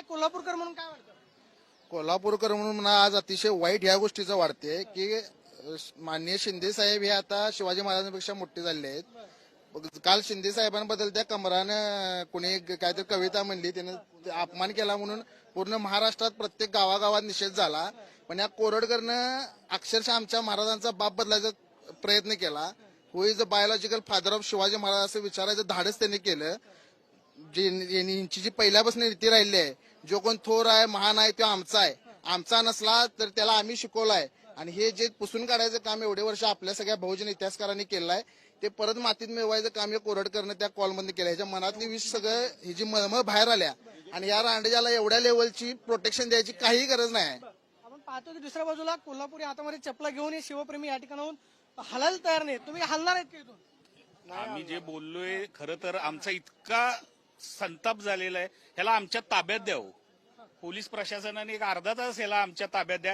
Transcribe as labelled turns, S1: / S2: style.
S1: काय कोल्हापूरकर म्हणून काय वाटतं?
S2: कोल्हापूरकर म्हणून म्हणा आज अतिशय वाईट ह्या गोष्टीचं वाटते की अ, माननीय शिंदे साहेब हे आता शिवाजी महाराजांपेक्षा मोठे झाले आहेत. काल शिंदे साहेबांबद्दल त्या कमरानं कुणी काहीतरी कविता म्हणली त्यानं अपमान केला म्हणून पूर्ण महाराष्ट्रात प्रत्येक गावागावात निषेध झाला. पण या कोरडकरनं अक्षरशः आमच्या महाराजांचा बाप बदलायचा प्रयत्न केला. Who is a biological father of Shivaji Maharaj असं विचारायचं धाडस त्यांनी केलं. जे यांची जी पहिल्यापासून रीती राहिली आहे जो कोण थोर आहे महान आहे तो आमचा आहे. आमचा नसला तर त्याला आम्ही शिकवलाय. आणि हे जे पुसून काढायचं काम एवढे वर्ष आपल्या सगळ्या बहुजन इतिहासकारांनी केलं आहे ते परत मातीत मिळवायचं काम हे कोरडकरनं त्या कॉलमध्ये केलं ह्याच्या मनातली विष सगळं ही जी मळमळ बाहेर आल्या आणि या रांडेजाला एवढ्या लेवलची प्रोटेक्शन द्यायची काही गरज नाही
S1: आपण पाहतो की दुसऱ्या बाजूला कोल्हापुरी हातामध्ये चपला घेऊन हे शिवप्रेमी या ठिकाणाहून हलायला तयार नाही तुम्ही हलणार आहेत का इथून?
S3: आम्ही जे बोललोय खरं तर आमचा इतका संताप झालेला आहे. ह्याला आमच्या ताब्यात द्यावं. पोलीस प्रशासनाने एक अर्धा तास ह्याला आमच्या ताब्यात द्या.